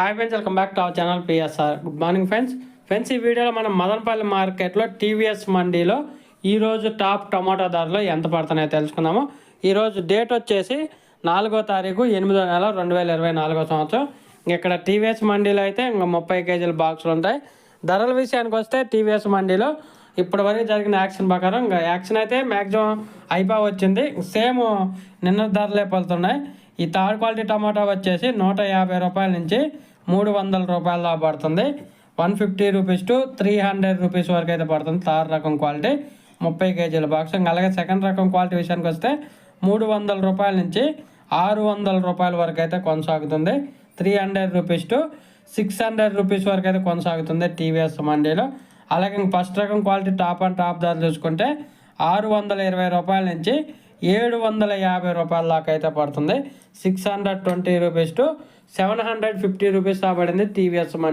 Hi friends welcome back to our channel PSR good morning friends friends ఈ వీడియోలో మనం మదనపల్లి మార్కెట్లో టీవీఎస్ మండీలో ఈరోజు టాప్ టమాటా ధరలు ఎంత పడుతున్నాయో తెలుసుకుందాము. ఈరోజు డేట్ వచ్చేసి నాలుగో తారీఖు ఎనిమిదో నెల రెండు వేల ఇరవై నాలుగో సంవత్సరం. ఇక్కడ టీవీఎస్ మండీలో అయితే ఇంకా ముప్పై కేజీల బాక్సులు ఉంటాయి. ధరల విషయానికి వస్తే టీవీఎస్ మండీలో ఇప్పటి వరకు జరిగిన యాక్షన్ ప్రకారం ఇంకా యాక్షన్ అయితే మ్యాక్సిమం అయిపో వచ్చింది. సేమ్ నిన్న ధరలే పలుతున్నాయి. ఈ థర్డ్ క్వాలిటీ టమాటా వచ్చేసి నూట యాభై రూపాయల నుంచి మూడు వందల రూపాయల దాకా పడుతుంది. One fifty rupees to three hundred rupees వరకు అయితే పడుతుంది థర్డ్ రకం క్వాలిటీ. ముప్పై కేజీల బాక్స్. ఇంకా అలాగే సెకండ్ రకం క్వాలిటీ విషయానికి వస్తే మూడు వందల రూపాయల నుంచి ఆరు వందల రూపాయల వరకు అయితే కొనసాగుతుంది. Three hundred rupees to six hundred rupees వరకు అయితే కొనసాగుతుంది టీవీఎస్ మండీలో. అలాగే ఫస్ట్ రకం క్వాలిటీ టాప్ అండ్ టాప్ ధర చూసుకుంటే ఆరు వందల ఇరవై రూపాయల నుంచి ఏడు వందల యాభై రూపాయల దాకా అయితే పడుతుంది. Six hundred twenty rupees to seven hundred fifty rupees పడింది టీవీఎస్ మనీ.